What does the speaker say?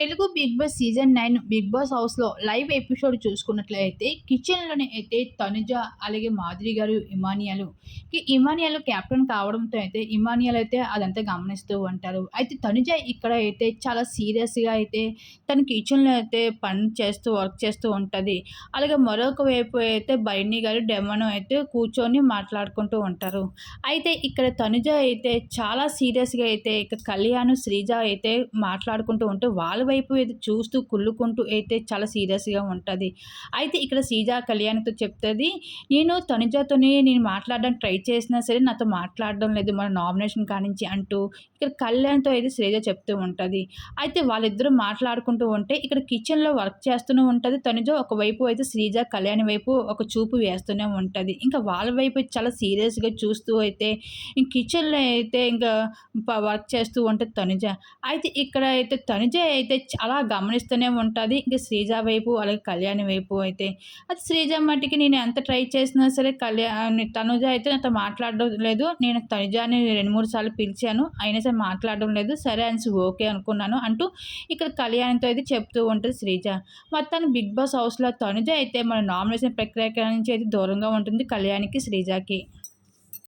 Telugu Bigg Boss season nine Bigg Boss హౌస్లో live episode చూసుకున్నట్లయితే కిచెన్లోనే అయితే తనుజ అలాగే మాధురి గారు ఇమానియాలు. ఈ ఇమానియాలు కెప్టెన్ కావడంతో అయితే ఇమానియాలు అయితే అదంతా గమనిస్తూ ఉంటారు. అయితే తనుజ ఇక్కడ అయితే చాలా సీరియస్గా అయితే తన కిచెన్లో అయితే పని చేస్తూ వర్క్ చేస్తూ ఉంటుంది. అలాగే మరొక వైపు అయితే బైని గారు డెమను అయితే కూర్చొని మాట్లాడుకుంటూ ఉంటారు. అయితే ఇక్కడ తనుజ అయితే చాలా సీరియస్గా అయితే ఇక కళ్యాణ్ శ్రీజ అయితే మాట్లాడుకుంటూ ఉంటే వాళ్ళ వైపు అయితే చూస్తూ కుళ్ళుకుంటూ అయితే చాలా సీరియస్గా ఉంటుంది. అయితే ఇక్కడ సీజా కళ్యాణ్తో చెప్తుంది నేను తనుజాతోనే నేను మాట్లాడడానికి ట్రై చేసినా సరే నాతో మాట్లాడడం లేదు మన నామినేషన్ కానించి అంటూ ఇక్కడ కళ్యాణ్తో అయితే శ్రీజ చెప్తూ ఉంటుంది. అయితే వాళ్ళిద్దరూ మాట్లాడుకుంటూ ఉంటే ఇక్కడ కిచెన్లో వర్క్ చేస్తూనే ఉంటుంది తనుజ ఒకవైపు అయితే శ్రీజ కళ్యాణ్ వైపు ఒక చూపు వేస్తూనే ఉంటుంది. ఇంకా వాళ్ళ వైపు చాలా సీరియస్గా చూస్తూ అయితే ఇంక కిచెన్లో అయితే ఇంకా వర్క్ చేస్తూ ఉంటుంది తనుజ. అయితే ఇక్కడ అయితే తనుజ అయితే చాలా గమనిస్తూనే ఉంటుంది. ఇంకా శ్రీజ వైపు అలాగే కళ్యాణి వైపు అయితే. అది శ్రీజ మట్టికి నేను ఎంత ట్రై చేసినా సరే కళ్యాణ్ తనుజ అయితే నాతో మాట్లాడడం లేదు. నేను తనుజాని రెండు మూడు సార్లు పిలిచాను. అయినా సరే మాట్లాడడం లేదు. సరే అని ఓకే అనుకున్నాను అంటూ ఇక్కడ కళ్యాణ్తో అయితే చెప్తూ ఉంటుంది శ్రీజ. మొత్తాన్ని బిగ్ బాస్ హౌస్లో తనుజ అయితే మన నామినేషన్ ప్రక్రియ నుంచి అయితే దూరంగా ఉంటుంది కళ్యాణికి శ్రీజాకి.